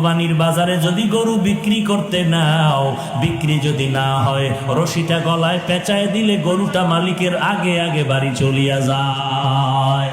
কোরবানির বাজারে যদি গরু বিক্রি করতে নাও, বিক্রি যদি না হয়, রশিটা গলায় পেঁচায় দিলে গরুটা মালিকের আগে আগে বাড়ি চলিয়া যায়।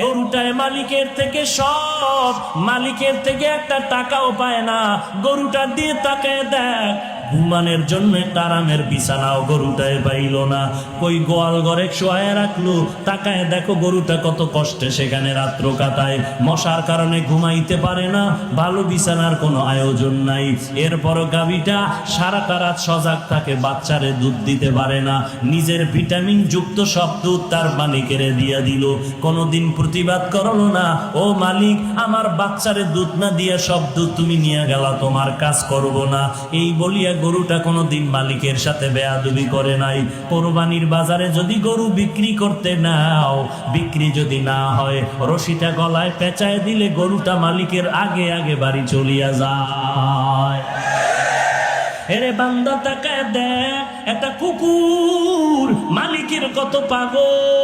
গরুটায় মালিকের থেকে সব, মালিকের থেকে একটা টাকাও পায় না, গরুটা দিয়ে তাকে দেখ ঘুমানের জন্য আরামের বিছানাও গরুটায় পাইল না। কই গোয়াল ঘরে শোয়ায় রাখল? তাকায় দেখো গরুটা কত কষ্টে সেখানে রাত্র কাটায়। মশার কারণে ঘুমাইতে পারে না, ভালো বিছানার কোনো আয়োজন নাই। এরপরও গাবিটা সারাটা রাত সজাগ থাকে, বাচ্চারে দুধ দিতে পারে না। নিজের ভিটামিন যুক্ত সব দুধ তার মালিকেরে দিয়া দিল। কোনোদিন প্রতিবাদ করল না, ও মালিক, আমার বাচ্চারে দুধ না দিয়া সব দুধ তুমি নিয়ে গেলা, তোমার কাজ করব না। এই বলিয়া গরুটা কোনোদিন মালিকের সাথে বেয়াদবি করে নাই। কোরবানির বাজারে যদি গরু বিক্রি করতে নাও, বিক্রি যদি না হয়, রশিটা গলায় পেঁচায় দিলে গরুটা মালিকের আগে আগে বাড়ি চলিয়া যায়। এরে বান্দা তাকায় দেখ, একটা কুকুর মালিকের কত পাগল।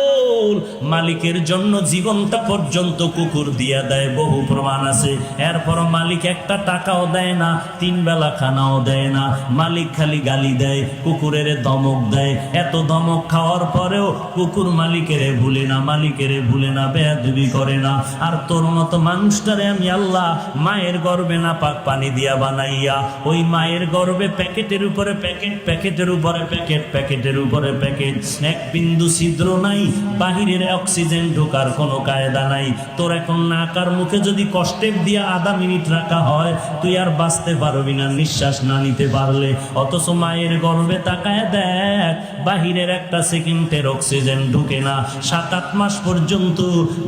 মালিকের জন্য জীবনটা পর্যন্ত কুকুর দিয়া দেয়, বহু প্রমাণ আছে। এরপর মালিক একটা টাকাও দেয় না, তিন বেলা খানাও দেয় না। মালিক খালি গালি দেয়, কুকুরের দমক দেয়। এত দমক খাওয়ার পরেও কুকুর মালিকের ভুলে না, মালিকের ভুলে না, বেয়াদবি করে না। আর তোর মতো মানুষটারে আমি আল্লাহ মায়ের গর্বে না পাক পানি দিয়া বানাইয়া, ওই মায়ের গর্বে প্যাকেটের উপরে প্যাকেট, প্যাকেটের উপরে প্যাকেট, প্যাকেটের উপরে প্যাকেট। এক বিন্দু ছিদ্র নাই বাহিরের অক্সিজেন ঢোকার কোনো কায়দা নাই। তোর এখন নাকার মুখে যদি কষ্টের দিয়া আধা মিনিট রাখা হয়, তুই আর বাঁচতে পারবি না, নিঃশ্বাস না নিতে পারলে। অথচ মায়ের গর্বে তাকায় দেখ, বাহিরের একটা সেকেন্ডের অক্সিজেন ঢুকে না। সাত আট মাস পর্যন্ত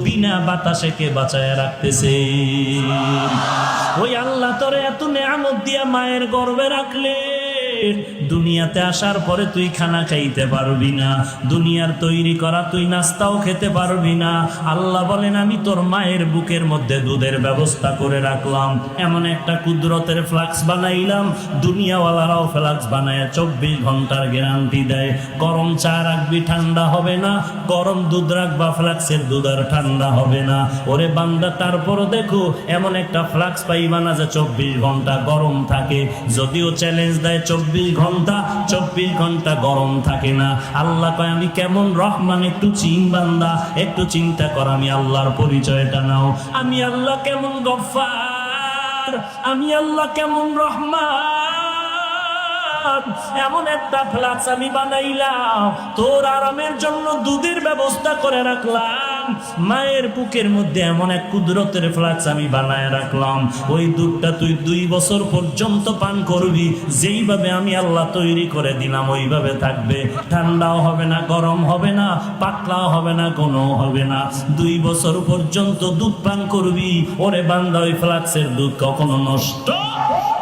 বিনা বাতাসে কে বাঁচায় রাখতেছে? ওই আল্লাহ তোরে এত নেয়ামত দিয়া মায়ের গর্বে রাখলে দুনিয়াতে আসার পরে তুই খানা খাইতে পারবি না। দুনিয়ার তৈরি করা তুই নাস্তাও খেতে পারবি না। আল্লাহ বলেন, আমি তোর মায়ের বুকের মধ্যে দুধের ব্যবস্থা করে রাখলাম। এমন একটা কুদরতের ফ্লাক্স বানাইলাম। দুনিয়াওয়ালারাও ফ্লাক্স বানায় চব্বিশ ঘণ্টার গ্যারান্টি দেয়। গরম চা রাখবি, ঠান্ডা হবে না। গরম দুধ রাখবা, ফ্লাক্সের দুধ আর ঠান্ডা হবে না। ওরে বান্দা, তারপরও দেখো, এমন একটা ফ্লাক্স পাইবা না যে চব্বিশ ঘণ্টা গরম থাকে। যদিও চ্যালেঞ্জ দেয় চব্বিশ ঘণ্টা চব্বিশ ঘণ্টা গরম থাকে না। আল্লাহ কয়, আমি কেমন রহমান, একটু চিন বান্দা, একটু চিন্তা কর, আমি আল্লাহর পরিচয়টা নাও। আমি আল্লাহ কেমন গফার আমি আল্লাহ কেমন রহমান, এমন একটা ফ্লাক্স আমি বানাইলাম, তোর আরামের জন্য দুধের ব্যবস্থা করে রাখলাম। মায়ের বুকের মধ্যে এমন এক কুদরতের ফ্লাক্স আমি বানায় রাখলাম। ওই দুধটা তুই দুই বছর পর্যন্ত পান করবি, যেইভাবে আমি আল্লাহ তৈরি করে দিলাম, ওইভাবে থাকবে। ঠান্ডাও হবে না, গরম হবে না, পাতলাও হবে না কোনো হবে না। দুই বছর পর্যন্ত দুধ পান করবি, ওরে বান্দা, ওই ফ্লাক্সের দুধ কখনো নষ্ট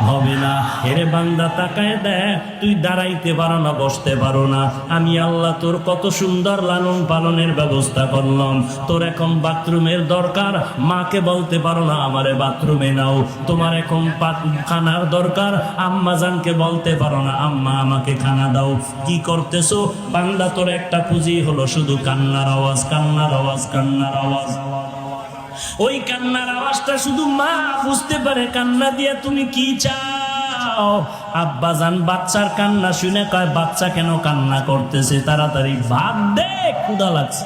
হবে না। হেরে বান্দা, তাকায় দেখ, তুই দাঁড়াইতে পারো না, বসতে পারো না। আমি আল্লাহ তোর কত সুন্দর লালন পালনের ব্যবস্থা করলাম। তোর এখন বাথরুমের দরকার, মাকে বলতে পারো না, আমারে বাথরুমে নাও। তোমার এখন খানার দরকার, আম্মা জানকে বলতে পারো না, আম্মা আমাকে খানা দাও। কি করতেছো? বান্দা, তোর একটা পুঁজি হলো শুধু কান্নার আওয়াজ কান্নার আওয়াজ কান্নার আওয়াজ। ওই কান্নার আওয়াজটা শুধু মা বুঝতে পারে, কান্না দিয়ে তুমি কি চাও? আব্বা যান বাচ্চার কান্না শুনে কয়, বাচ্চা কেন কান্না করতেছে? তাড়াতাড়ি ভাত দে ক্ষুদা লাগছে।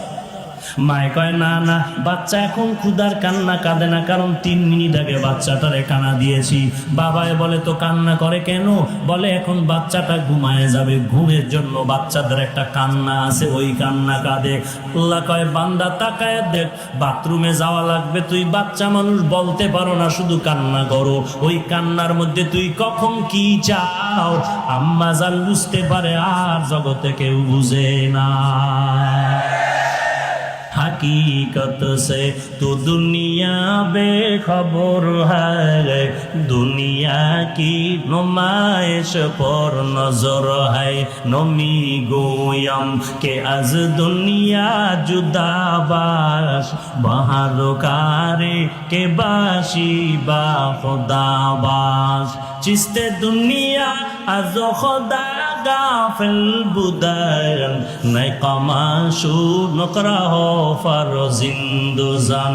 মায়ে কয়, না না, বাচ্চা এখন ক্ষুদার কান্না কাঁদে না, কারণ তিন মিনিট আগে বাচ্চাটারে কান্না দিয়েছি। বাবায় বলে, তো কান্না করে কেন? বলে, এখন বাচ্চাটা ঘুমায় যাবে, ঘুমের জন্য বাচ্চাদের একটা কান্না আছে, ওই কান্না কাঁদে। আল্লাহ কয়, বান্দা, তাকায় দেখ, বাথরুমে যাওয়া লাগবে, তুই বাচ্চা মানুষ বলতে পারো না, শুধু কান্না করো। ওই কান্নার মধ্যে তুই কখন কি চাও? আম্মা জান বুঝতে পারে, আর জগতে কেউ বুঝে না। हकीकत से तो दुनिया बेखबर है दुनिया की नुमाइश पर नजर है नमी गोयम के आज दुनिया जुदाबाश बहारोकारे के बाशी बा खुदाबाश चिस्ते दुनिया आज खुदा গাফেল বুদায়ন নাই কমাশু নকরাহ ফর জিন্দুজান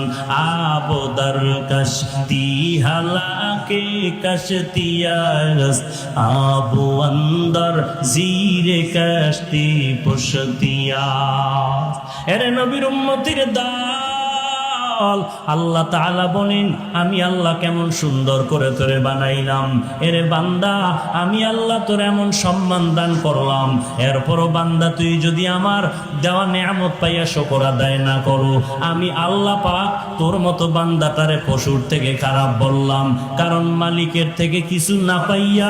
আবদার কশতি হালাকে কশতিয়াস আবু অন্দর জিরে কশতি পুষতিয়া এরে নবীর উম্মতির দল আল্লাহ তাআলা বলেন, আমি আল্লাহ কেমন সুন্দর করে তোরে বানাইলাম। এরে বান্দা, আমি আল্লাহ তোর এমন সম্মান দান করলাম। এরপরও বান্দা, তুই যদি আমার দেওয়া নেয়ামত পাইয়া শকর আদায় না করো, আমি আল্লাহ পাক তোর মতো বান্দা তারে পশুর থেকে খারাপ বললাম। কারণ মালিকের থেকে কিছু না পাইয়া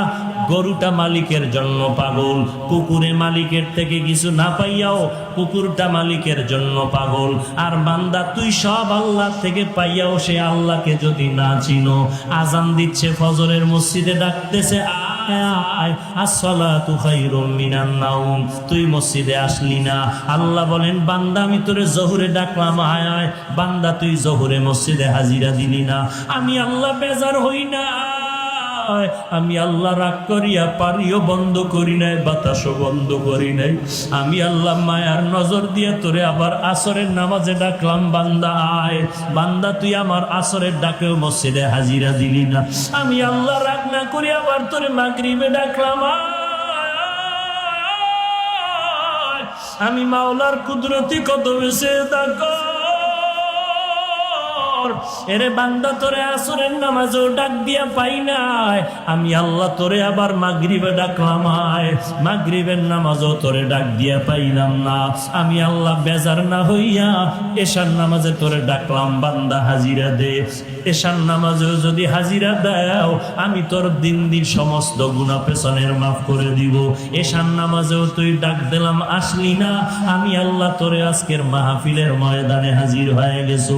গরুটা মালিকের জন্য পাগল কুকুরে মালিকের থেকে কিছু না পাইয়াও কুকুরটা মালিকের জন্য পাগল। আর বান্দা, তুই সব আল্লাহ থেকে পাইয়াও সে আল্লাহকে যদি না চিনো, আজান দিচ্ছে, ফজরের মসজিদে ডাকতেছে তুই মসজিদে আসলি না। আল্লাহ বলেন, বান্দা, আমি তোরে জহুরে ডাকলাম, আয় আয়। বান্দা, তুই জহুরে মসজিদে হাজিরা দিলি না। আমি আল্লাহ বেজার হই না। আয়, আমি আল্লাহ রাগ করিয়া পারিও বন্ধ করি নাই বাতাসও বন্ধ করি নাই। আমি আল্লাহ মায়ার নজর দিয়ে তোরে আবার আসরের নামাজে ডাকলাম বান্দা আয় বান্দা তুই আমার আসরের ডাকেও মসজিদে হাজিরা দিলি না। আমি আল্লাহ রাগ না করি আবার তোরে মাগরিবে ডাকলাম আয়। আমি মাওলার কুদরতি কত বেশি দেখো এরে বান্দা, তোরে আসরের নামাজও ডাক দিয়া পাই নাই। আমি আল্লাহ তোরে আবার মাগরিবে ডাকলাম আয় মাগরিবের নামাজও তোরে ডাক দিয়া পাইলাম না। আমি আল্লাহ বেজার না হইয়া এশার নামাজে তোরে ডাকলাম, বান্দা হাজিরা দে। এশার নামাজেও যদি হাজিরা দাও, আমি তোর দিন দিন সমস্ত গুণা পেছনের মাফ করে দিব। এশার নামাজেও তুই ডাক দিলাম, আসলি না। আমি আল্লাহ তোরে আজকের মাহফিলের ময়দানে হাজির হয়ে গেছো।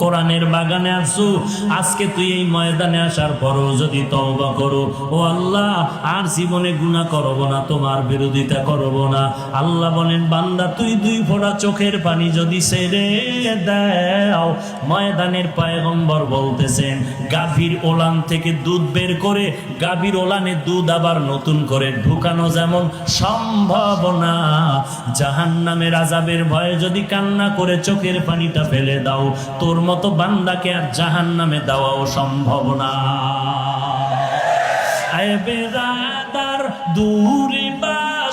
কোরআনের বাগানে আসু, আজকে তুই এই ময়দানে আসার পরও যদি তওবা করো, ও আল্লাহ, আর জীবনে গুনাহ করব না, তোমার বিরোধিতা করব না। আল্লাহ বলেন, বান্দা, তুই দুই ফোঁটা চোখের পানি যদি ছেড়ে দাও, ময়দানের পায়গম্বর বলতেছেন, গাভীর ওলান থেকে দুধ বের করে, গাভীর ওলানে দুধ আবার নতুন করে ঢুকানো যেমন সম্ভব না জাহান নামের আজাবের ভয়ে যদি কান্না করে চোখের পানিটা ফেলে দাও, তোর মতো বান্দাকে আর জাহান নামে দেওয়াও সম্ভব না। দূরে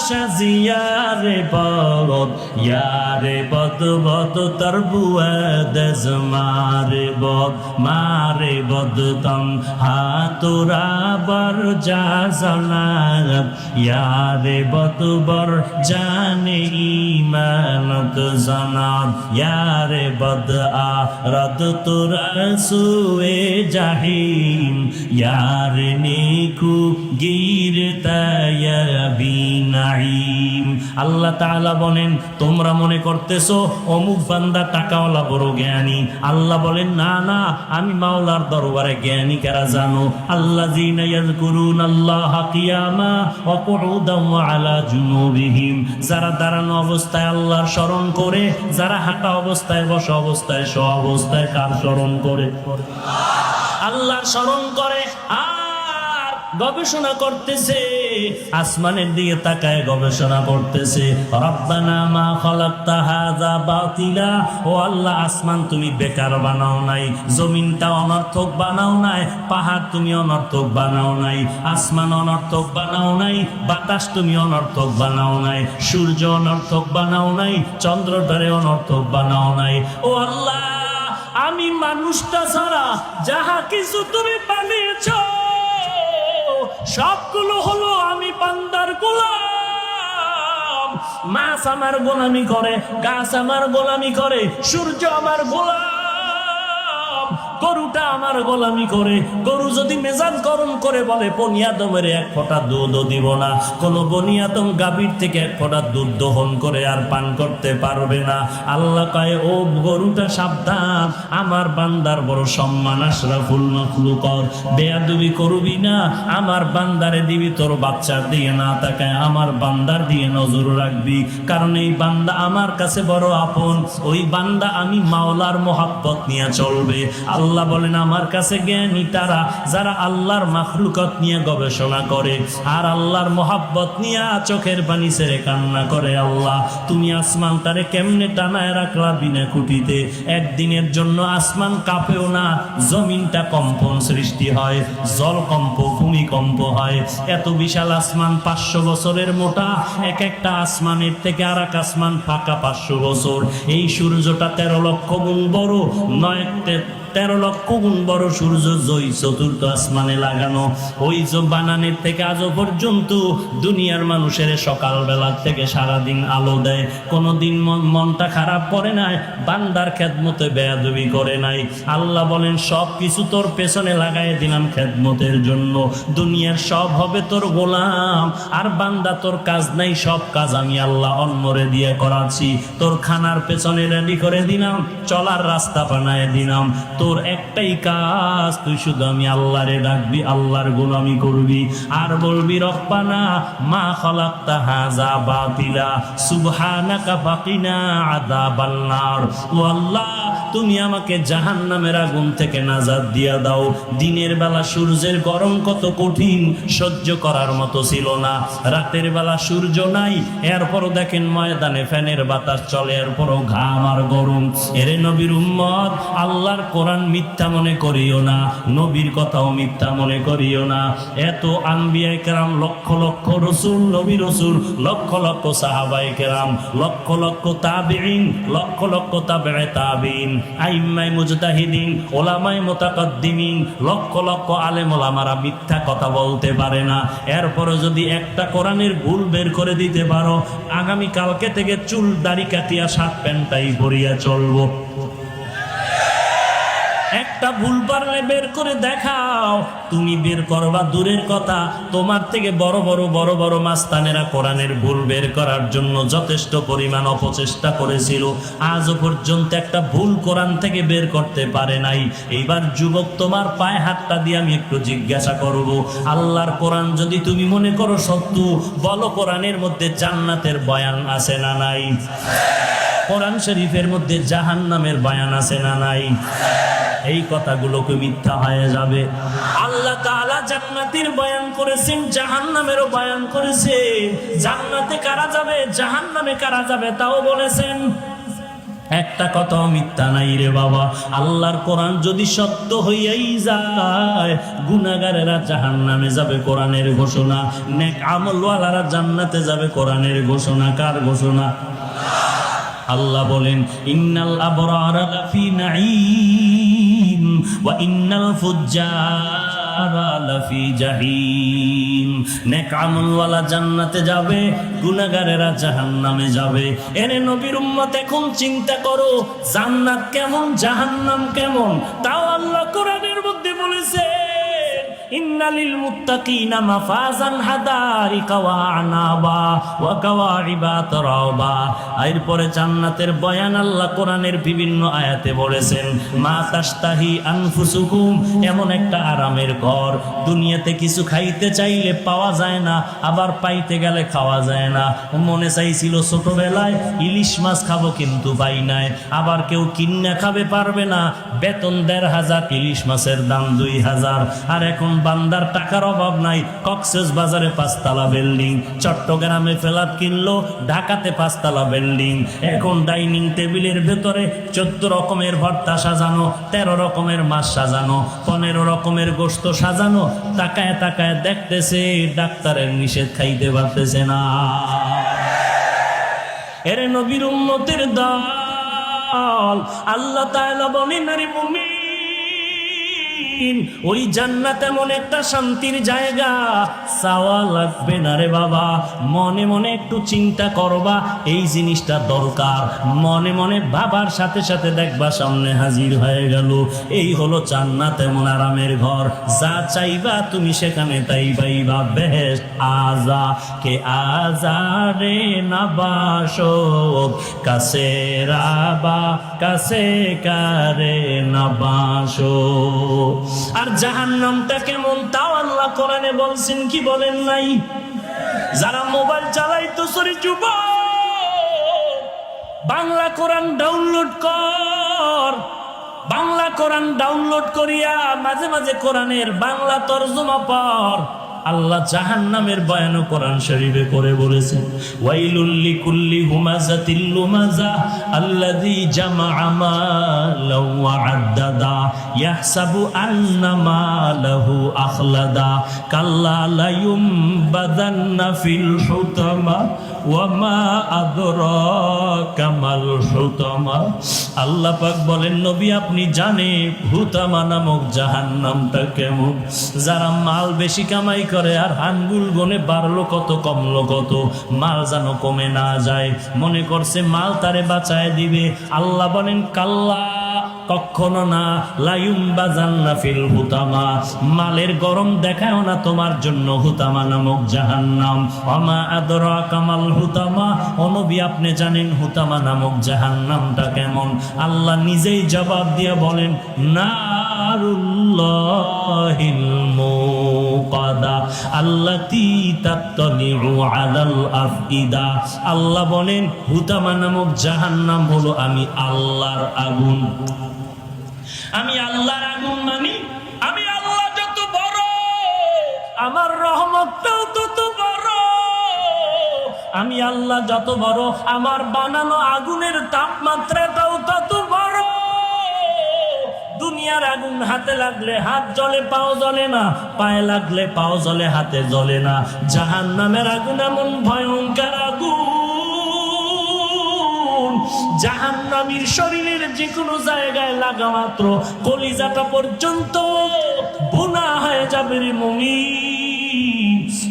বাসা জিয়ারে বরদ ইয়ারে বদ বদ তর বুয়াদ মারে বদ মারে বদ তম হাতুরা বর যা জানার ইয়ারে বদ বর জানে ইমানত জানান ইয়ারে আ রদ তোরা সুয়ে জাহিম, ইয়ার নেকু গির নাইম আল্লাহ তাআলা বলেন, তোমরা মনে করতেছো অমুক বান্দা টাকাওয়ালা বড় জ্ঞানী। আল্লাহ বলেন, না না, আমি মাওলার দরবারে জ্ঞানী, কারা জানো? আল্লাহ ইয়াযকুরুন আল্লাহ কিয়ামা ওয়া আলা জুনুবিহিম। যারা দাঁড়ানো অবস্থায় আল্লাহর স্মরণ করে, যারা হাঁটা অবস্থায়, বসা অবস্থায় স অবস্থায়, কার স্মরণ করে? আল্লাহর স্মরণ করে, আর গবেষণা করতেছে, আসমানের দিকে তাকায় গবেষণা করতেছে। রব্বানা মা খালাকতা হাযা বাতিলা, ও আল্লাহ, আসমান তুমি বেকার বানাও নাই জমিনটা অনর্থক বানাও নাই, পাহাড় তুমি অনর্থক বানাও নাই, আসমান অনর্থক বানাও নাই, বাতাস তুমি অনর্থক বানাও নাই, সূর্য অনর্থক বানাও নাই চন্দ্রটারে অনর্থক বানাও নাই। ও আল্লাহ, আমি মানুষটা ছাড়া যাহা কিছু তুমি বানিয়েছ সবগুলো হলো আমি পান্দার গোলাম। মাছ আমার গোলামি করে, গাছ আমার গোলামি করে, সূর্য আমার গোলাম। গরুটা আমার গোলামি করে। গরু যদি মেজাজ গরম করে বলে বনিয়াদমের এক ফোঁটা দুধও দিব না। কোনো বনিয়াদম গাভীর থেকে এক ফোঁটা দুধ দহন করে আর পান করতে পারবে না। আল্লাহ কয়, ও গরুটা সাবধান। আমার বান্দার বড় সম্মান, আশরাফুল মখলুকর। বেয়াদুবি করবি না। আমার বান্দারে দিবি, তোর বাচ্চার দিয়ে না তাকায়। আমার বান্দার দিয়ে নজর রাখবি। কারণ এই বান্দা আমার কাছে বড় আপন। ওই বান্দা আমি মাওলার মোহাব্বত নিয়ে চলবে। আল্লাহ আল্লাহ বলেন, আমার কাছে জ্ঞানী তারা, যারা আল্লাহর মাখলুকত নিয়ে গবেষণা করে আর আল্লাহর মোহাব্বত নিয়ে চোখের পানি ছেড়ে কান্না করে। আল্লাহ, তুমি আসমানটারে কেমনে টানায় রাখলা বিনা খুঁটিতে একদিনের জন্য আসমান কাঁপেও না, জমিনটা কম্পন সৃষ্টি হয় জল কম্প ভূমিকম্প হয়। এত বিশাল আসমান পাঁচশো বছরের মোটা, এক একটা আসমানের থেকে আর এক আসমান ফাঁকা পাঁচশো বছর। এই সূর্যটা তেরো লক্ষ গুণ বড়, নয় তেরো লক্ষ গুণ বড় সূর্য জয় চতুর্থ আসমানে লাগানো। ওই যে বানানের থেকে আজও পর্যন্ত দুনিয়ার মানুষের সকালবেলা থেকে সারাদিন আলো দেয়। কোনোদিন মন, মনটা খারাপ করে নাই, বান্দার খেদমতে বেয়াদবি করে নাই। আল্লাহ বলেন সব কিছু তোর পেছনে লাগাই দিলাম খেদমতের জন্য। দুনিয়ার সব হবে তোর গোলাম, আর বান্দা তোর কাজ নাই, সব কাজ আমি আল্লাহ অন্যরে দিয়ে করাচ্ছি। তোর খানার পেছনে রেডি করে দিলাম, চলার রাস্তা বানায় দিলাম। তোর একটাই কাজ, তুই শুধু আমি আল্লাহরে ডাকবি, আল্লাহর গোলামি করবি। আর বলবি, রব্বানা মা খলাক্তা হাজা বাতিলা, সুবহানাকা ফাকিনা আযাবান নার। ও আল্লাহ, তুমি আমাকে জাহান্নামের আগুন থেকে নাজাত দিয়া দাও। দিনের বেলা সূর্যের গরম কত কঠিন, সহ্য করার মতো ছিল না। রাতের বেলা সূর্য নাই, এরপরও দেখেন ময়দানে ফ্যানের বাতাস চলে, এরপরও ঘাম আর গরম। এরে নবীর উম্মত, আল্লাহর কোরআন মিথ্যা মনে করিও না, নবীর কথাও মিথ্যা মনে করিও না। এত আম্বিয়ায় কেরাম, লক্ষ লক্ষ রসুল, নবী রসুল, লক্ষ লক্ষ সাহাবাই কেরাম, লক্ষ লক্ষ তাবিন লক্ষ লক্ষ তাবে তাবিন আইম্মাই মুজতাহিদিন ওলামাই মোতাকদ্দিমিন, লক্ষ লক্ষ আলেম ওলামারা মিথ্যা কথা বলতে পারে না। এরপরে যদি একটা কোরআনের ভুল বের করে দিতে পারো আগামী কালকে থেকে চুল দাড়ি কাটিয়া শার্ট প্যান্টটাই পরিয়া চলবো। একটা ভুল পারলে বের করে দেখাও। তুমি বের করবা দূরের কথা। তোমার থেকে বড় বড় বড় বড় মাস্তানেরা কোরআনের ভুল বের করার জন্য যথেষ্ট পরিমাণ অপচেষ্টা করেছিল। আজও পর্যন্ত একটা ভুল কোরআন থেকে বের করতে পারে নাই। এইবার যুবক, তোমার পায়ে হাতটা দিয়ে আমি একটু জিজ্ঞাসা করব, আল্লাহর কোরআন যদি তুমি মনে করো সত্য, বলো কোরআনের মধ্যে জান্নাতের বয়ান আছে না নাই? কোরআন শরীফের মধ্যে জাহান্নামের বয়ান আছে না নাই? এই কথাগুলোকে মিথ্যা হয়ে যাবে। আল্লাহ তাআলা জান্নাতের বয়ান করেছেন, জাহান্নামেরও বয়ান করেছে। জান্নাতে কারা যাবে, জাহান্নামে কারা যাবে তাও বলেছেন। একটা কথাও মিথ্যা নাই রে বাবা। আল্লাহর কোরআন যদি সত্য হইয়াই যায় গুনাগারেরা জাহান নামে যাবে কোরআনের ঘোষণা। নেক আমলওয়ালারা জান্নাতে যাবে কোরআনের ঘোষণা। কার ঘোষণা? আল্লাহ বলেন, ইন্নাল আবরারা লাফি নাঈম। ওয়া ইন্নাল ফুজ্জারা লাফি জাহিম। নেক আমলওয়ালা জান্নাতে যাবে, গুনাহগারেরা জাহান্নামে যাবে। এরে নবীর উম্মত, এখন চিন্তা করো, জান্নাত কেমন, জাহান্নাম কেমন? তাও আল্লাহ কোরআনের মধ্যে বলেছে ইন্নালিল মুত্তাকিনা মাফাজান হাদারিকা ওয়া আনাবা ওয়া কাওয়াইবা তারাবা এরপরে জান্নাতের বয়ান আল্লাহ কোরআনের বিভিন্ন আয়াতে বলেছেন, মা তাস্তাহি আনফুসুকুম এমন একটা আরামের ঘর। দুনিয়াতে কিছু খাইতে চাইলে পাওয়া যায় না, আবার পাইতে গেলে খাওয়া যায় না। মনে চাইছিল ছোটবেলায় ইলিশ মাছ খাব কিন্তু পাই নাই, আবার কেউ কিন্না খাবে পারবে না। বেতন দেড় হাজার, ইলিশ মাছের দাম দুই হাজার। আর এখন বান্দার টাকার অভাব নাই। কক্সেস বাজারে পাঁচতলা বিল্ডিং। চট্টগ্রামে ফ্ল্যাট কিনলো, ঢাকাতে পাঁচতলা বিল্ডিং। এখন ডাইনিং টেবিলের ভেতরে চোদ্দ রকমের ভর্তা সাজানো, তেরো রকমের মাছ সাজানো, পনেরো রকমের গোস্ত সাজানো। তাকায় তাকায় দেখতেছে, ডাক্তারের নিষেধ খাইতে পারতেছে না। এরে নবীর উন্নতির দল, আল্লাহ তাআলা বলেন, আরে মুমিন ওই জান্নাত এমন একটা শান্তির জায়গা। চাওয়া লাগবে না রে বাবা। মনে মনে একটু চিন্তা করবা, এই জিনিসটা দরকার। মনে মনে বাবার সাথে সাথে দেখবা সামনে হাজির হয়ে গেল। এই হলো জান্নাত এমন আরামের ঘর। যা চাইবা তুমি সেখানে তাই পাইবা। বেহেস আজা, কে আজা রে নাবাসক কাছে রাবা, কাছে কারে না নাবাসো আর জাহান নামটা কেমন তাও আল্লাহ কোরআনে বলছেন, কি বলেন নাই? যারা মোবাইল চালাই তো সরি যুব বাংলা কোরআন ডাউনলোড কর। বাংলা কোরআন ডাউনলোড করিয়া মাঝে মাঝে কোরআনের বাংলা তর্জমা পর আল্লাহ জাহান নামের বয়ান কোরআন শরীফে করে বলেছেন ওয়াইলুল্লি কুল্লি হুমাজা তিল্লুমাজা ইয়াহসাবু আন্না মালাহু আখলাদা কাল্লা লা বাদান্না ফিল ওয়া মা আদরাকা মাল হুতামা। আল্লাহ পাক বলেন, নবী, আপনি জানে হুতামা নামক জাহান্নামটা কেমন? যারা মাল বেশি কামাই করে আর হানগুল গনে বাড়লো কত, কমলো কত, মাল যেন কমে না যায়। মনে করছে মাল তারে বাঁচায় দিবে। আল্লাহ বলেন, কাল্লা কখনো না লাইম জান্না ফিল হুতামা। মালের গরম দেখায় না তোমার জন্য হুতামা নামক জাহান্নাম। অমা আদরা কামাল হুতামা। অনবী আপনি জানেন হুতামা নামক জাহান্নামটা কেমন? আল্লাহ নিজেই জবাব দিয়ে বলেন, নারুল্লাহিল আল্লাহ বলেন, হুতামা নামক জাহান্নাম হলো আমি আল্লাহর আগুন। আমি আল্লাহর আগুন মানি, আমি আল্লাহ যত বড়, আমার রহমতটাও তত বড়। আমি আল্লাহ যত বড়, আমার বানানো আগুনের তাপমাত্রাটাও তত বড় দুনিয়ার আগুন হাতে লাগলে হাত জলে পাও জ্বলে না। পায়ে লাগলে পাও জলে হাতে জ্বলে না। জাহান নামের আগুন এমন ভয়ঙ্কর আগুন। জাহান্নামীর শরীরের যে কোনো জায়গায় লাগা মাত্র কলিজাটা পর্যন্ত বোনা হয়ে যাবে রে মমি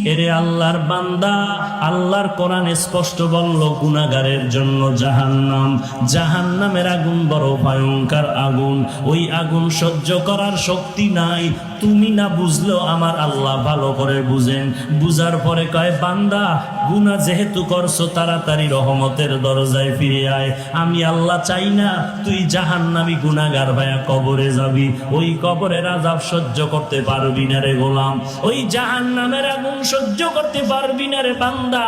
এরে আল্লাহর বান্দা, আল্লাহর কোরআন স্পষ্ট বলল গুনাগারের জন্য জাহান্নাম। জাহান্নামের আগুন বড় ভয়ঙ্কর আগুন। ওই আগুন সহ্য করার শক্তি নাই। তুমি না বুঝলেও আমার আল্লাহ ভালো করে বুঝেন। বুঝার পরে কয়, বান্দা গুনা যেহেতু করছ, তাড়াতাড়ি রহমতের দরজায় ফিরে আয়। আমি আল্লাহ চাই না তুই জাহান্নামি গুনাগার ভাইয়া কবরে যাবি। ওই কবরের আজাব সহ্য করতে পারবি না রে গোলাম। ওই জাহান্নামের আগুন সহ্য করতে পারবি না রে বান্দা।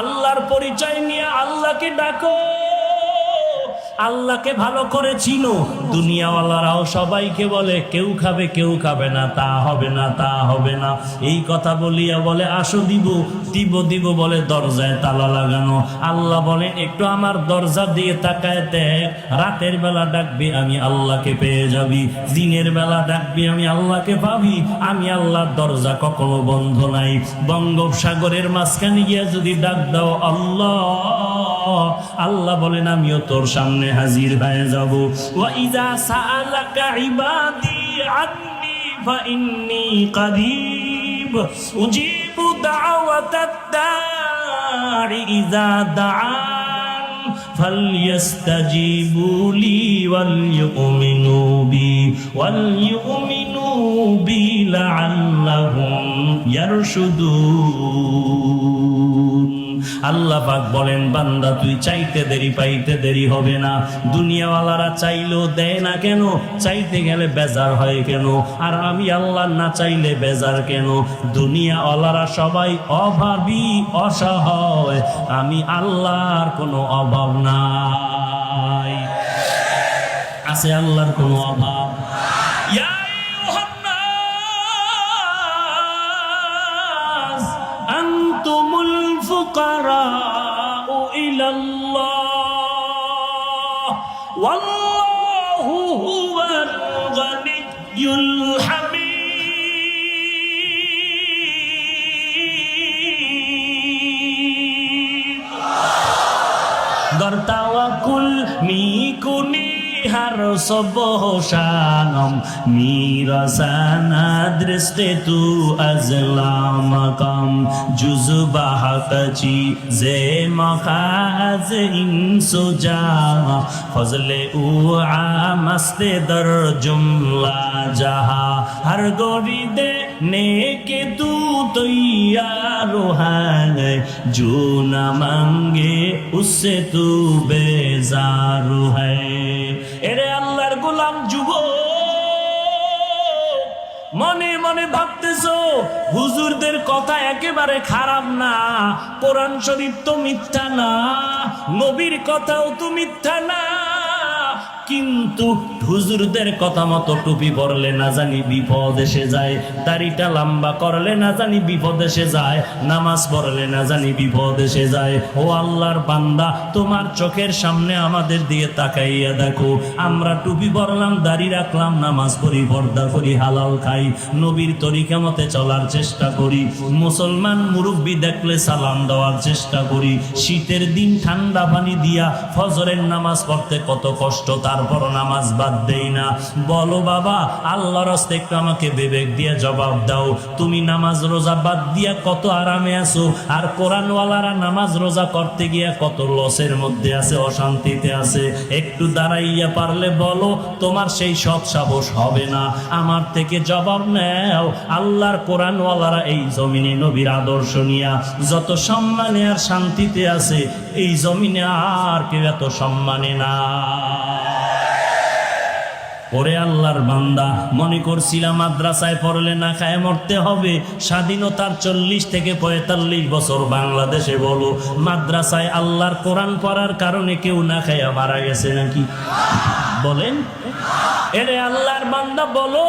আল্লাহর পরিচয় নিয়ে আল্লাহকে ডাকো। আল্লাহকে ভালো করে চিনো। দুনিয়াওয়ালারাও সবাইকে বলে, কেউ খাবে কেউ খাবে না, তা হবে না, তা হবে না। এই কথা বলিয়া বলে, আসো দিব। দিব দিব বলে দরজায় তালা লাগানো। আল্লাহ বলেন একটু আমার দরজা দিয়ে তাকায় দেখ। রাতের বেলা ডাকবি, আমি আল্লাহকে পেয়ে যাবি। দিনের বেলা ডাকবি, আমি আল্লাহকে পাবি। আমি আল্লাহর দরজা কখনো বন্ধ নাই। বঙ্গোপসাগরের মাঝখানে গিয়া যদি ডাক দাও, আল্লাহ! আল্লাহ বলেন আমিও তোর সামনে হাজির হয়ে যাব ওয়া ইজা সাআলাকা ইবাদি আন্নি ফাইন্নি করিব উজিবু দাওয়াতাদ দা'i ইজা দাআন فليستجيبوا لي وليؤمنوا بي وليؤمنوا بي لعلهم يرشدون আল্লাহ পাক বলেন, বান্দা, তুই চাইতে দেরি পাইতে দেরি হবে না। দুনিয়াওয়ালারা চাইলেও দেয় না কেন? চাইতে গেলে বেজার হয় কেন? আর আমি আল্লাহ না চাইলে বেজার কেন? দুনিয়াওয়ালারা সবাই অভাবী, অসহায়। আমি আল্লাহর কোনো অভাব নাই। আছে আল্লাহর কোনো অভাব? ফুকারাউ ইলাল্লাহ ওয়াল্লাহু sobosanam mirasana driste tu azlamakam juzbahakachi ze makhaz insuja fazle u amaste dar jumla jaha har goride নেকে তু তৈয়ারো হায় জো না মাঙ্গে উসে তু বেজারো হায় এরে আল্লাহর গোলাম যুব মনে মনে ভাবতেছ, হুজুরদের কথা একেবারে খারাপ না, কোরআন শরীফ তো মিথ্যা না, নবীর কথাও তো মিথ্যা না। কিন্তু হুজুরদের কথা মতো টুপি পরলে না জানি বিপদ এসে যায়, দাড়িটা লম্বা করলে না জানি বিপদ এসে যায়, নামাজ পড়লে না জানি বিপদ এসে যায়। ও আল্লাহর বান্দা, তোমার চোখের সামনে আমাদের দিয়ে তাকাইয়া দেখো। আমরা টুপি পরলাম, দাড়ি রাখলাম, নামাজ পড়ি, পর্দা করি, হালাল খাই। নবীর তরিকা মতে চলার চেষ্টা করি। মুসলমান মুরব্বী দেখলে সালাম দেওয়ার চেষ্টা করি। শীতের দিন ঠান্ডা পানি দিয়া ফজরের নামাজ পড়তে কত কষ্ট তারপর নামাজ বাদ দেই না। বলো বাবা, আল্লাহর হস্তে একটু আমাকে বিবেক দিয়ে জবাব দাও। তুমি নামাজ রোজা বাদ দিয়া কত আরামে আছো, আর কোরআনওয়ালারা নামাজ রোজা করতে গিয়া কত লসের মধ্যে আছে, অশান্তিতে আছে। একটু দাঁড়াইয়া পারলে বলো, তোমার সেই সৎ সাহস হবে না। আমার থেকে জবাব নেও। আল্লাহর কোরআনওয়ালারা এই জমিনে নবীর আদর্শ নিয়া যত সম্মানে আর শান্তিতে আছে, এই জমিনে আর কেউ এত সম্মানে না। ওরে আল্লাহর বান্দা, মনে করছিলাম মাদ্রাসায় পড়লে না খায় মরতে হবে। স্বাধীনতার চল্লিশ থেকে পঁয়তাল্লিশ বছর বাংলাদেশে বলো, মাদ্রাসায় আল্লাহর কোরআন পড়ার কারণে কেউ না খায়া মারা গেছে নাকি? বলেন? এরে আল্লাহর বান্দা বলো।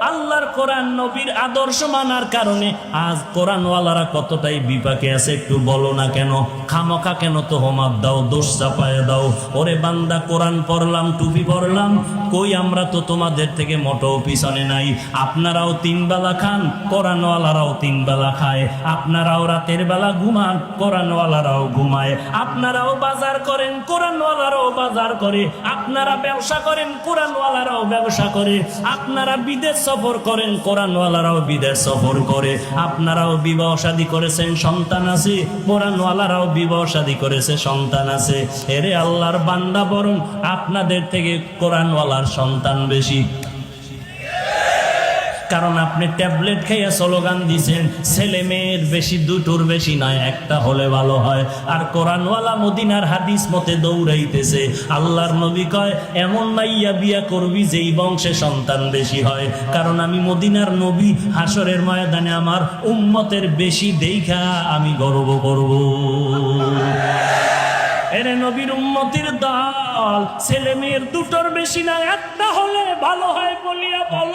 আল্লাহর কোরআন নবীর আদর্শ মানার কারণে আজ কোরআনওয়ালারা কতটাই বিপাকে আছে একটু বলো না কেন? খামকা কেন তো হোমার দাও, দোষ চাপায় দাও? ওরে বান্দা, কোরআন পড়লাম, টুপি পড়লাম, কই আমরা তো তোমাদের থেকে মোটেও পিছনে নাই। আপনারাও তিন বেলা খান, কোরআনওয়ালারাও তিন বেলা খায়। আপনারাও রাতের বেলা ঘুমান, কোরআনওয়ালারাও ঘুমায়। আপনারাও বাজার করেন, কোরআনওয়ালারাও বাজার করে। আপনারা ব্যবসা করেন, কোরআনওয়ালারাও ব্যবসা করে। আপনারা বিদেশ সফর করেন, কোরআনওয়ালারাও বিদেশ সফর করে। আপনারাও বিবাহ শাদী করেছেন, সন্তান আছে। কোরআনওয়ালারাও বিবাহ শাদী করেছে, সন্তান আছে। এরে আল্লাহর বান্দা বরং আপনাদের থেকে কোরআনওয়ালার সন্তান বেশি। কারণ আপনি ট্যাবলেট খেয়ে স্লোগান দিছেন, ছেলে মেয়ের বেশি, দুটোর বেশি নয়, একটা হলে ভালো হয়। আর কোরআনওয়ালা মদিনার হাদিস মতে দৌড়াইতেছে, আল্লাহর নবী কয়, এমন মাইয়া বিয়া করবি যেই বংশে সন্তান বেশি হয়। কারণ আমি মদিনার নবী হাসরের ময়দানে আমার উম্মতের বেশি দেখা আমি গর্ব করব। এরে নবীর উম্মতির দল, ছেলে মেয়ের দুটোর বেশি না, একটা হলে ভালো হয় বলিয়া বলো।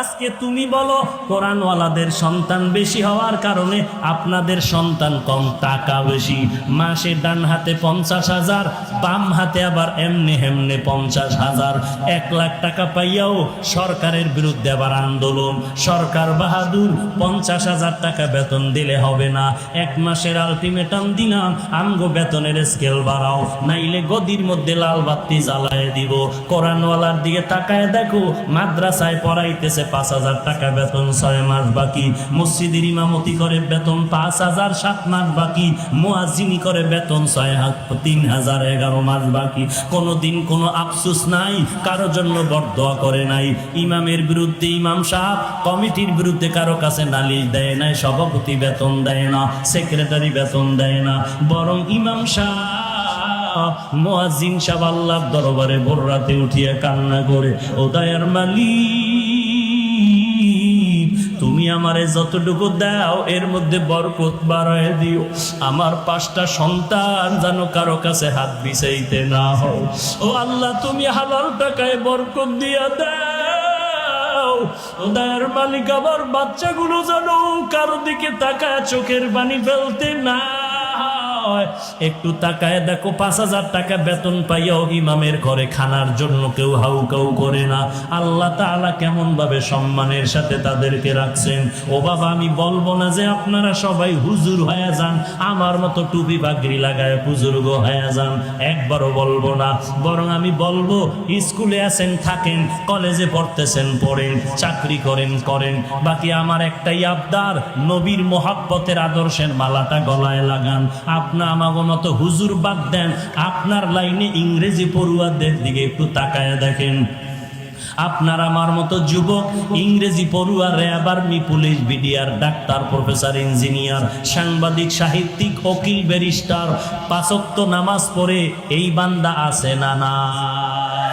আজকে তুমি বলো, কোরআনওয়ালাদের সন্তান বেশি হওয়ার কারণে আপনাদের সন্তান কম, টাকা বেশি। মাসে ডান হাতে পঞ্চাশ হাজার, বাম হাতে আবার এমনি হেমনে পঞ্চাশ হাজার। এক লাখ টাকা পাইয়াও সরকারের বিরুদ্ধে আবার আন্দোলন। সরকার বাহাদুর, পঞ্চাশ হাজার টাকা বেতন দিলে হবে না। এক মাসের আলটিমেটাম দিলাম, আমগো বেতনের স্কেল বাড়াও। নাইলে গদির মধ্যে লাল বাতি জ্বালায় দিব। কোরআনওয়ালার দিকে তাকায় দেখো, মাদ্রাসায় পড়াইতেছে পাঁচ হাজার টাকা বেতন ছয় মাস বাকি। মসজিদের ইমামতি করে বেতন পাঁচ হাজার, সাত মাস বাকি। মুয়াজিনি করে বেতন ছয় তিন হাজার এগারো মাস বাকি। কোনোদিন কোনো আফসুস নাই, কারও জন্য বরদোয়া করে নাই। ইমামের বিরুদ্ধে ইমাম সাহেব, কমিটির বিরুদ্ধে কারও কাছে নালিশ দেয় নাই, সভাপতি বেতন দেয় না, সেক্রেটারি বেতন দেয় না। বরং ইমাম সাহেব মোয়াজিন সাহেব আল্লাহর দরবারে ভোর রাতে উঠিয়ে কান্না করে, ও দয়ার মালিক তুমি আমারে যতটুকু দাও, এর মধ্যে বরকত বাড়ায় দিও। আমার পাঁচটা সন্তান যেন কারও কাছে হাত বিছাইতে না হয়। ও আল্লাহ, তুমি হালাল টাকায় বরকত দিয়া দাও। ওদের মালিক আবার বাচ্চাগুলো যেন কারও দিকে তাকায়, চোখের বাণী ফেলতে না হয়। একটু তাকায় দেখো পাঁচ হাজার টাকা বেতন পাইয়াও ইমামের ঘরে খানার জন্য কেউ হাউ কাউ করে না। আল্লাহ তাআলা কেমন ভাবে সম্মানের সাথে তাদেরকে রাখছেন? ও বাবা, আমি বলব না যে আপনারা সবাই হুজুর হয়ে যান, আমার মতো টুপি বাগরি লাগায় বুজুর্গ হয়ে যান। একবারও বলব না। বরং আমি বলব, স্কুলে আছেন, থাকেন, কলেজে পড়তেছেন, পড়েন, চাকরি করেন করেন। বাকি আমার একটাই আবদার, নবীর মোহাব্বতের আদর্শের মালাটা গলায় লাগান। আপনা আমাগো মতো হুজুর বাদ দেন, আপনার লাইনে ইংরেজি পড়ুয়াদের দিকে একটু তাকায় দেখেন। আপনার আমার মতো যুবক, ইংরেজি পড়ুয়া RAB army police, BDR, doctor, professor, engineer, সাংবাদিক, সাহিত্যিক ওকিল ব্যারিস্টার, পাঁচক্ত নামাজ পড়ে এই বান্দা আছে না নাই?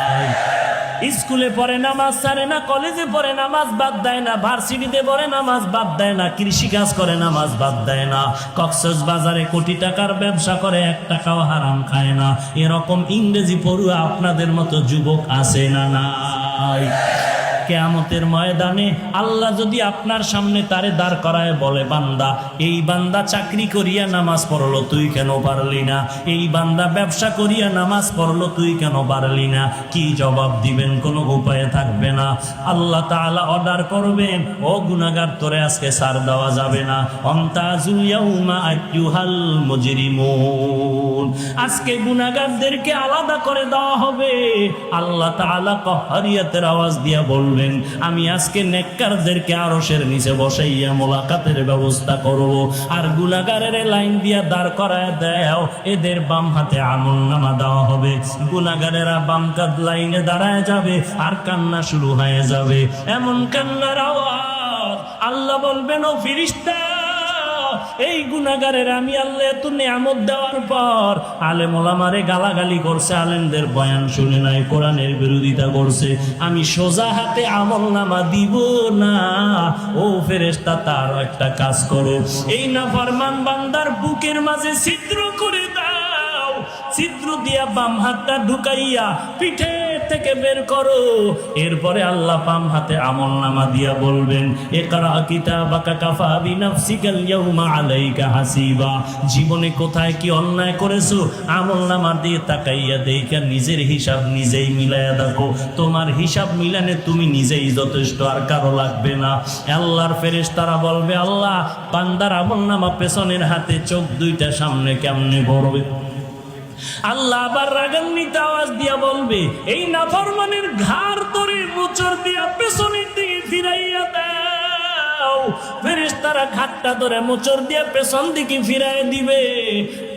স্কুলে পড়ে নামাজ ছাড়ে না কলেজে পড়ে নামাজ বাদ দেয় না, ভার্সিটিতে পড়ে নামাজ বাদ দেয় না কৃষি কাজ করে নামাজ বাদ দেয় না কক্সস বাজারে কোটি টাকার ব্যবসা করে, এক টাকাও হারাম খায় না। এরকম ইংরেজি পড়ুয়া আপনাদের মতো যুবক আছে না নাই? কেয়ামতের ময়দানে আল্লাহ যদি আপনার সামনে তারে দাঁড় করায় বলে, বান্দা, এই বান্দা চাকরি করিয়া নামাজ পড়ল, তুই কেন পারলি না? এই বান্দা ব্যবসা করিয়া নামাজ পড়ল, তুই কেন পারলি না? কি জবাব দিবেন? কোনো উপায় থাকবে না। আল্লাহ তাআলা অর্ডার করবেন, ও গুনাগার তোরে আজকে সার দেওয়া যাবে না। অন্তাজুল ইয়াউমা আইয়ুহাল মুজরিমুন। আজকে গুনাগারদেরকে আলাদা করে দেওয়া হবে। আল্লাহ তাআলা কহারিয়াতের আওয়াজ দিয়া বলবেন আমি আজকে নেককারদেরকে আরশের নিচে বসাইয়া মোলাকাতের ব্যবস্থা করব। আর গুনাগারের লাইন দিয়া দাঁড় করায় দেও, এদের বাম হাতে আমল নামা দেওয়া হবে। গুনাগারেরা বাম কাত লাইনে দাঁড়ায় যাবে, আর কান্না শুরু হয়ে যাবে। এমন কান্নার আওয়াজ আল্লাহ বলবেন, ও ফিরিস্তা! এই গুনাগারের আমি আল্লাহ এত নিয়ামত দেওয়ার পর আলেম ওলামারে গালাগালি করছে, আলেমদের বয়ান শুনে নাই, কোরআনের বিরোধিতা করছে। আমি সোজা হাতে আমল নামা দিব না, ও ফেরেস্তা তার একটা কাজ করো। এই না ফরমান বান্দার বুকের মাঝে ছিদ্র করে দাও, ছিদ্র দিয়া বাম হাতটা ঢুকাইয়া পিঠে থেকে বের করো। এরপরে আল্লাহ বাম হাতে আমল নামা দিয়া বলবেন একরা কিতাবাকা জীবনে কোথায় কি অন্যায় করেছ? আমল নামা দিয়ে তাকাইয়া দেইকা নিজের হিসাব নিজেই মিলাইয়া দেখো। তোমার হিসাব মিলানে তুমি নিজেই যথেষ্ট, আর কারও লাগবে না। আল্লাহর ফেরেশতারা বলবে, আল্লাহ পান্দার আমল নামা পেছনের হাতে চোখ দুইটা সামনে কেমনে বড়বে আল্লাহ আবার রাগান্বিত আওয়াজ দিয়া বলবে, এই নাফরমানের ঘাড় ধরে মোচর দিয়া পেছনের দিকে ফিরাইয়া দাও। ফেরেশতারা ঘাটটা ধরে মোচর দিয়া পেছন দিকে ফিরাই দিবে।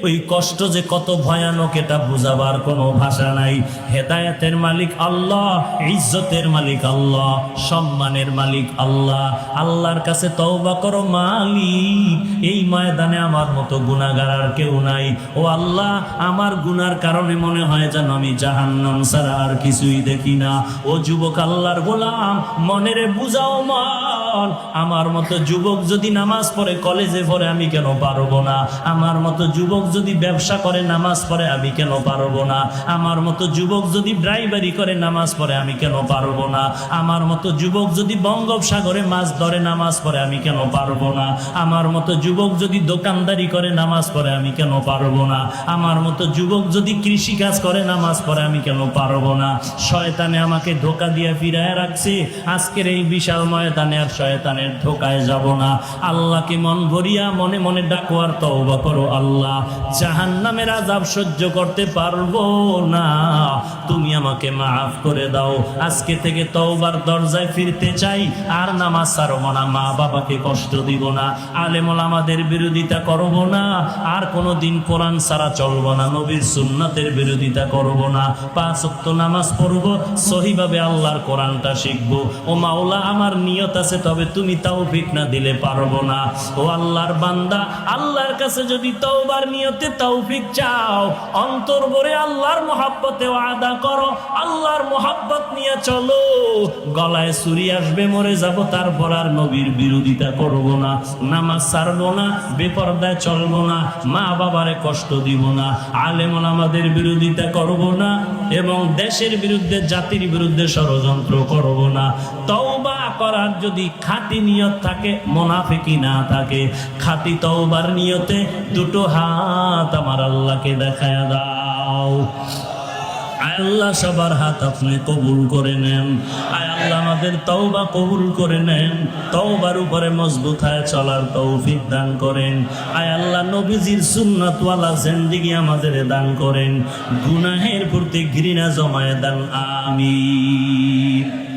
ওই কষ্ট যে কত ভয়ানক, এটা বুঝাবার কোনো ভাষা নাই। হেদায়েতের মালিক আল্লাহ, ইজ্জতের মালিক আল্লাহ, সম্মানের মালিক আল্লাহ। আল্লাহর কাছে তওবা করো মালিক। এই ময়দানে আমার মতো গুনাহগার আর কেউ নাই। ও আল্লাহ, আমার গুনার কারণে মনে হয় যেন আমি জাহান্নাম ছাড়া আর কিছুই দেখি না। ও যুবক আল্লাহর গোলাম, মনেরে বুঝাও মন। আমার মতো যুবক যদি নামাজ পড়ে, কলেজে পড়ে, আমি কেন পারব না? আমার মতো যুবক যদি ব্যবসা করে, নামাজ পড়ে, আমি কেন পারব না? আমার মতো যুবক যদি ড্রাইভারি করে, নামাজ পড়ে, আমি কেন পারব না? আমার মতো যুবক যদি বঙ্গোপসাগরে মাছ ধরে, নামাজ পড়ে, আমি কেন পারব না? আমার মতো যুবক যদি দোকানদারি করে, নামাজ পড়ে, আমি কেন পারব না? আমার মতো যুবক যদি কৃষি কাজ করে, নামাজ পড়ে, আমি কেন পারব না? শয়তানে আমাকে ধোকা দিয়ে ফিরায় রাখছে। আজকের এই বিশাল ময়দানে আর শয়তানের ধোকায় যাব না। আল্লাহকে মন ভরিয়া মনে মনে ডাকো আর তওবা করো আল্লাহ। জাহান নামের আজাব সহ্য করতে পারব না। তুমি আমাকে মাফ করে দাও। আজকে থেকে তওবার দরজায় ফিরতে চাই। আর নামাজ ছাড়বো না। মা বাবাকে কষ্ট দিব না। আলেমল আমাদের বিরোধিতা করব না। আর কোনো দিন কোরআন ছাড়া চলবো না। নবীর সুন্নাতের বিরোধিতা করব না। পাঁচ ওয়াক্ত নামাজ পড়ব। সহিভাবে আল্লাহর কোরআনটা শিখব। ও মাওলা, আমার নিয়ত আছে, তবে তুমি তৌফিক না দিলে পারব না। ও আল্লাহর বান্দা, আল্লাহর কাছে যদি তওবার নিয়তে তৌফিক চাও, অন্তর ভরে আল্লাহর মহাব্বতে আদা করো, আল্লাহর মহাব্বত নিয়ে চলো। গলায় সুরি আসবে, মরে যাব, তারপর আর নবীর বিরোধিতা করব না। নামাজ ছাড়বো না, বেপরদায় চলবো না, মা বাবারে কষ্ট দিব না আলেমন আমাদের বিরোধিতা করব না, এবং দেশের বিরুদ্ধে, জাতির বিরুদ্ধে ষড়যন্ত্র করব না। তওবা করার যদি খাঁটি নিয়ত থাকে মোনাফিকি না থাকে। খাঁটি তওবার নিয়তে দুটো হাত আমার আল্লাহকে দেখায় দাও। আল্লাহ, সবার হাত আপনি কবুল করে নেন। আয় আল্লাহ, আমাদের তওবা কবুল করে নেন। তওবার উপরে মজবুত হয়ে চলার তৌফিক দান করেন। আয় আল্লাহ, নবীজির সুন্নাতওয়ালা জিন্দেগি আমাদের দান করেন। গুনাহের প্রতি ঘৃণা জমায় দান, আমিন।